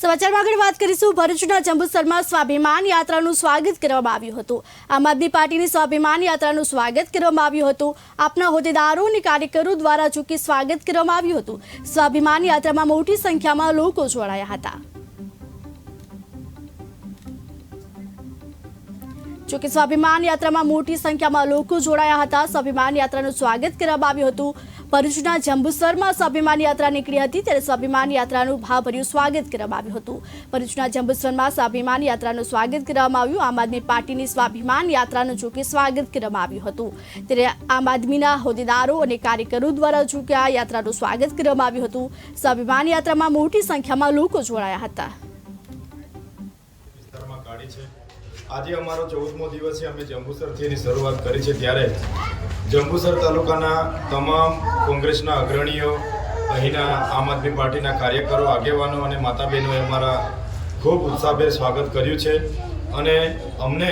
સમાચારમાં આગળ વાત કરીશું. ભરૂચના જંબુસરમાં સ્વાભિમાન યાત્રાનું સ્વાગત કરવામાં આવ્યું હતું. આમ આદમી પાર્ટીની સ્વાભિમાન યાત્રાનું સ્વાગત કરવામાં આવ્યું હતું. આપના હોદ્દેદારો અને કાર્યકરો દ્વારા ચૂકી સ્વાગત કરવામાં આવ્યું હતું. સ્વાભિમાન યાત્રામાં મોટી સંખ્યામાં લોકો જોડાયા હતા. જોકે સ્વાભિમાન યાત્રામાં મોટી સંખ્યામાં લોકો જોડાયા હતા. સ્વાભિમાન યાત્રાનું સ્વાગત કરવામાં આવ્યું હતું. ભરૂચના જંબુસરમાં સ્વાભિમાન યાત્રા નીકળી હતી ત્યારે સ્વાભિમાન યાત્રાનું ભાવભર્યું સ્વાગત કરવામાં આવ્યું હતું. ભરૂચના જંબુસરમાં સ્વાભિમાન યાત્રાનું સ્વાગત કરવામાં આવ્યું. આમ આદમી પાર્ટીની સ્વાભિમાન યાત્રાનું જોકે સ્વાગત કરવામાં આવ્યું હતું. ત્યારે આમ આદમીના હોદ્દેદારો અને કાર્યકરો દ્વારા જોકે આ યાત્રાનું સ્વાગત કરવામાં આવ્યું હતું. સ્વાભિમાન યાત્રામાં મોટી સંખ્યામાં લોકો જોડાયા હતા. વિસ્તારમાં છે. આજે અમારો ચૌદમો દિવસ છે, અમે જંબુસરથી એની શરૂઆત કરી છે. ત્યારે જંબુસર તાલુકાના તમામ કોંગ્રેસના અગ્રણીઓ, અહીંના આમ આદમી પાર્ટીના કાર્યકરો, આગેવાનો અને માતા બહેનોએ અમારા ખૂબ ઉત્સાહભેર સ્વાગત કર્યું છે. અને અમને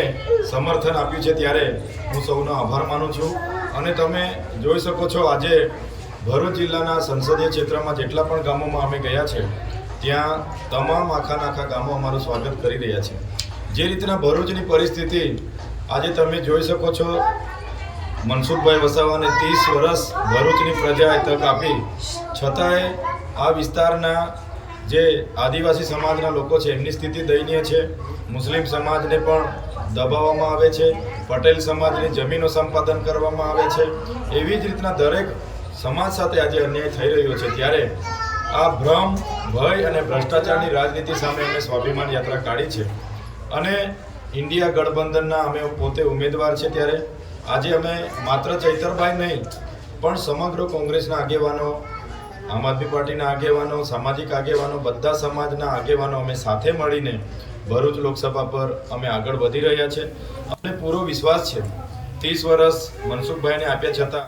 સમર્થન આપ્યું છે ત્યારે હું સૌનો આભાર માનું છું. અને તમે જોઈ શકો છો, આજે ભરૂચ જિલ્લાના સંસદીય ક્ષેત્રમાં જેટલા પણ ગામોમાં અમે ગયા છે, ત્યાં તમામ આખાના આખા ગામો અમારું સ્વાગત કરી રહ્યા છે. જે રીતના ભરૂચની પરિસ્થિતિ આજે તમે જોઈ શકો છો, મનસુખભાઈ વસાવાને ત્રીસ વર્ષ ભરૂચની પ્રજાએ તક આપી. છતાંય આ વિસ્તારના જે આદિવાસી સમાજના લોકો છે, એમની સ્થિતિ દયનીય છે. મુસ્લિમ સમાજને પણ દબાવવામાં આવે છે. પટેલ સમાજની જમીનો સંપાદન કરવામાં આવે છે. એવી જ રીતના દરેક સમાજ સાથે આજે અન્યાય થઈ રહ્યો છે. ત્યારે આ ભ્રમ, ભય અને ભ્રષ્ટાચારની રાજનીતિ સામે અમે સ્વાભિમાન યાત્રા કાઢી છે. અને ઇન્ડિયા ગઠબંધનના અમે પોતે ઉમેદવાર છે ત્યારે. આજે અમે માત્ર ચૈતરભાઈ નહીં, પણ સમગ્ર કોંગ્રેસના આગેવાનો, આમ આદમી પાર્ટીના આગેવાનો, સામાજિક આગેવાનો, બધા સમાજના આગેવાનો અમે સાથે મળીને ભરૂચ લોકસભા પર અમે આગળ વધી રહ્યા છે. અમને પૂરો વિશ્વાસ છે. ત્રીસ વર્ષ મનસુખભાઈને આપ્યા છતાં